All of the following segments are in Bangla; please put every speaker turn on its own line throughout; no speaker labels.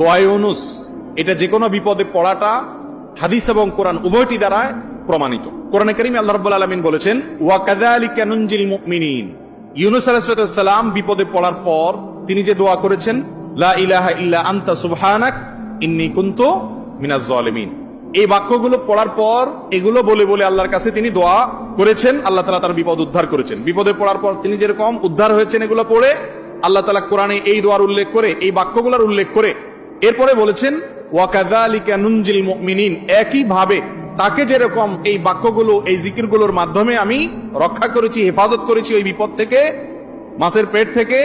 দোয়া ইউনুস এটা যে কোনো বিপদে পড়াটা হাদিস এবং কোরআন উভয়টি দ্বারা প্রমাণিত। কোরআনে করিম আল্লাহ রাব্বুল আলামিন বলেছেন, ওয়া কাযালিকা নুনজিল মুমিনিন। ইউনুস আলাইহিস সালাম বিপদে পড়ার পর তিনি যে দোয়া করেছেন, লা ইলাহা ইল্লা আনতা সুবহানাক, ইন্নী কুনতু মিনাজ জালিমিন। এই বাক্যগুলো পড়ার পর এগুলো বলে বলে আল্লাহর কাছে তিনি দোয়া করেছেন, আল্লাহ তালা তার বিপদ উদ্ধার করেছেন। বিপদে পড়ার পর তিনি যেরকম উদ্ধার হয়েছেন এগুলো পড়ে, আল্লাহ তালা কোরআনে এই দোয়ার উল্লেখ করে, এই বাক্যগুলোর উল্লেখ করে এরপরে বলেছেন ওয়াকাদালিকা নুনজিল মুমিনিন একই ভাবে তাকে যেরকম এই বাক্যগুলো, এই জিকিরগুলোর মাধ্যমে আমি রক্ষা করেছি, হেফাজত করেছি ওই বিপদ থেকে, মাছের পেট থেকে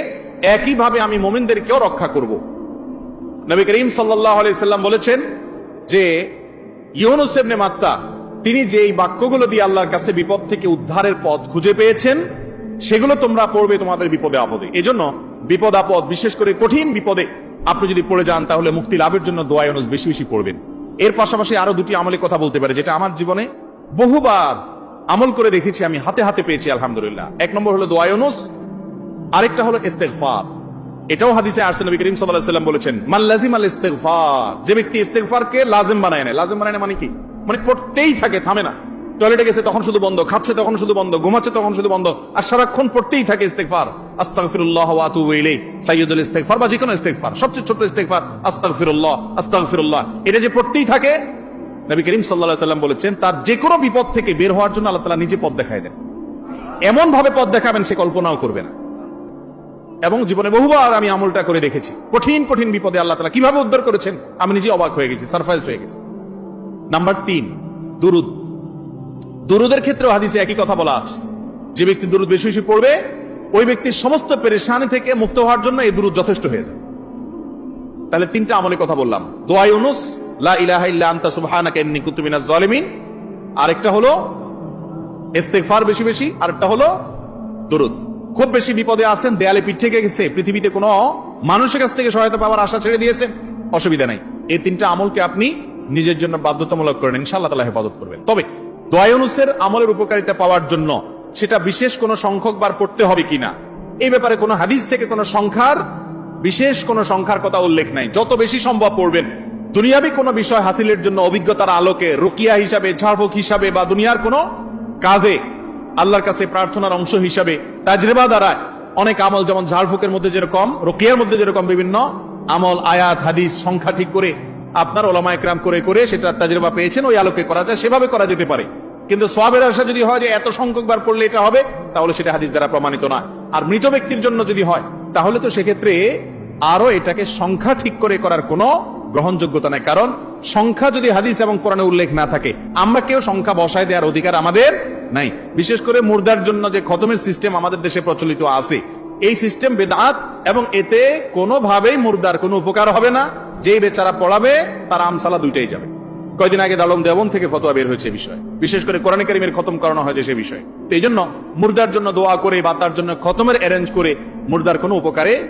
একই ভাবে আমি মোমিনদেরকেও রক্ষা করব। নবী করিম সাল্লাহ আলাইসাল্লাম বলেছেন যে, ইউনুস ইবনে মাত্তা, তিনি যে এই বাক্যগুলো দিয়ে আল্লাহর কাছে বিপদ থেকে উদ্ধারের পথ খুঁজে পেয়েছেন, সেগুলো তোমরা পড়বে তোমাদের বিপদে আপদে। এজন্য বিপদ আপদ, বিশেষ করে কঠিন বিপদে আপনি যদি পড়ে যান, তাহলে মুক্তি লাভের জন্য দোয়া ইউনুস বেশি বেশি পড়বেন। এর পাশাপাশি আরও দুটি আমলের কথা বলতে পারে, যেটা আমার জীবনে বহুবার আমল করে দেখেছি, আমি হাতে হাতে পেয়েছি, আলহামদুলিল্লাহ। এক নম্বর হলো দোয়া ইউনুস আরেকটা হলো ইস্তেগফার। এটাও হাদিসে আসছে নবী করিম সাল্লাল্লাহু বলেছেন, মান লাজিম আল ইস্তেগফার যে ব্যক্তি ইস্তেগফারকে লাজিম বানায় নেয়। লাজিম বানায় নেয় মানে কি? মানে পড়তেই থাকে, থামে না। টয়লেটে গেছে তখন শুধু বন্ধ, খাচ্ছে তখন শুধু বন্ধ, ঘুমাচ্ছে তখন শুধু বন্ধ, আর সারাক্ষণ পড়তেই থাকে ইস্তেগফার। আস্তাগফিরুল্লাহ ওয়া আতুবু ইলাইহি, সাইয়্যিদুল ইস্তেগফার বা যে কোনো ইস্তেগফার, সবচেয়ে ছোট ইস্তেগফার, আস্তাগফিরুল্লাহ আস্তাগফিরুল্লাহ। এটা যে পড়তেই থাকে, নবী করিম সাল্লাল্লাহু আলাইহি সাল্লাম বলেছেন, তার যে কোনো বিপদ থেকে বের হওয়ার জন্য আল্লাহ তাআলা নিজে পথ দেখায় দেন। এমন ভাবে পথ দেখাবেন, সে কল্পনাও করবে না। এবং জীবনে বহুবার আমি আমলটা করে দেখেছি, কঠিন কঠিন বিপদে আল্লাহ তালা কীভাবে উদ্ধার করেছেন, আমি নিজে অবাক হয়ে গেছি সারপ্রাইজ হয়ে গেছি। নাম্বার তিন, দুরুদ। দুরুদের ক্ষেত্রেও হাদিসে একই কথা বলা আছে। যে ব্যক্তি দুরুদ বেশি বেশি পড়বে, ওই ব্যক্তির সমস্ত পেরেশানি থেকে মুক্ত হওয়ার জন্য এই দুরুদ যথেষ্ট হয়ে যায় তাহলে তিনটা আমলের কথা বললাম। দোয়া ইউনুস, লা ইলাহা ইল্লা আনতা সুবহানাকা ইন্নী কুনতু মিনাজ জালিমিন। আরেকটা হলো ইস্তেগফার বেশি বেশি, আরেকটা হলো দরুদ। খুব বেশি বিপদে আছেন, দেয়ালে পিঠ গেছে, পৃথিবীতে কোনো মানুষের কাছ থেকে সহায়তা পাওয়ার আশা ছেড়ে দিয়েছেন, অসুবিধা নাই। এই তিনটা আমলকে আপনি নিজের জন্য বাধ্যতামূলক করেন, ইনশাআল্লাহ তালা হেফাজত করবেন। তবে দয়ানুসের আমলের উপকারিতা পাওয়ার জন্য সেটা বিশেষ কোনো সংখ্যক বার পড়তে হবে কিনা? এই ব্যাপারে কোনো হাদিস থেকে কোনো সংখ্যার, বিশেষ কোনো সংখ্যার কথা উল্লেখ নাই। যত বেশি সম্ভব পড়বেন। দুনিয়াবি কোনো বিষয় হাসিলের জন্য অভিজ্ঞতার আলোকে রুকিয়া হিসাবে, ঝাড়ফুক হিসাবে বা দুনিয়ার কোনো কাজে আল্লাহর কাছে প্রার্থনার অংশ হিসাবে তাজরেবা দ্বারা অনেক আমল যেমন ঝাড়ফুকের মধ্যে যেরকম, রোকিয়ার মধ্যে যেরকম বিভিন্ন আমল, আয়াত, হাদিস, সংখ্যা ঠিক করে আপনার ওলামা একরাম করে করে সেটা তাজরেবা পেয়েছেন, ওই আলোকে করা যায়, সেভাবে করা যেতে পারে। কিন্তু সোয়াবের আশা যদি হয় যে এত সংখ্যক বার পড়লে এটা হবে, তাহলে সেটা হাদিস দ্বারা প্রমাণিত না। আর মৃত ব্যক্তির জন্য যদি হয়, তাহলে তো সেক্ষেত্রে আরও এটাকে সংখ্যা ঠিক করে করার কোনো গ্রহণযোগ্যতা নাই। কারণ সংখ্যা যদি হাদিস এবং কোরআনে উল্লেখ না থাকে, আমরা কেউ সংখ্যা বসায় দেওয়ার অধিকার আমাদের নাই। বিশেষ করে মুর্দার জন্য যে খতমের সিস্টেম আমাদের দেশে প্রচলিত আছে, এই সিস্টেম বেদাত এবং এতে কোনোভাবেই মুর্দার কোনো উপকার হবে না। যেই বেচারা পড়াবে, তার আমসালা দুইটাই যাবে। কয়দিন আগে দালম দেবন থেকে ফতোয়া বের হয়েছে বিষয়। বিশেষ করে কোরআন কারিমের খতম করানো হয়েছে সে বিষয়ে। এই জন্য মুর্দার জন্য দোয়া করে বা তার জন্য খতমের অ্যারেঞ্জ করে মুর্দার কোনো উপকারে,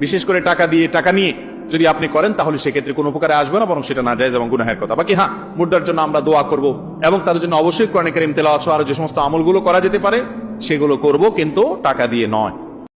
বিশেষ করে টাকা দিয়ে টাকা নিয়ে যদি আপনি করেন, তাহলে সেক্ষেত্রে কোনো উপকারে আসবে না, বরং সেটা না যায় এবং গুনাহের কথা। বাকি হ্যাঁ মুর্দার জন্য আমরা দোয়া করব এবং তাদের জন্য অবশ্যই কোরআন কারিম তেলাওয়াত সহ আরও যে সমস্ত আমলগুলো করা যেতে পারে, সেগুলো করব, কিন্তু টাকা দিয়ে নয়।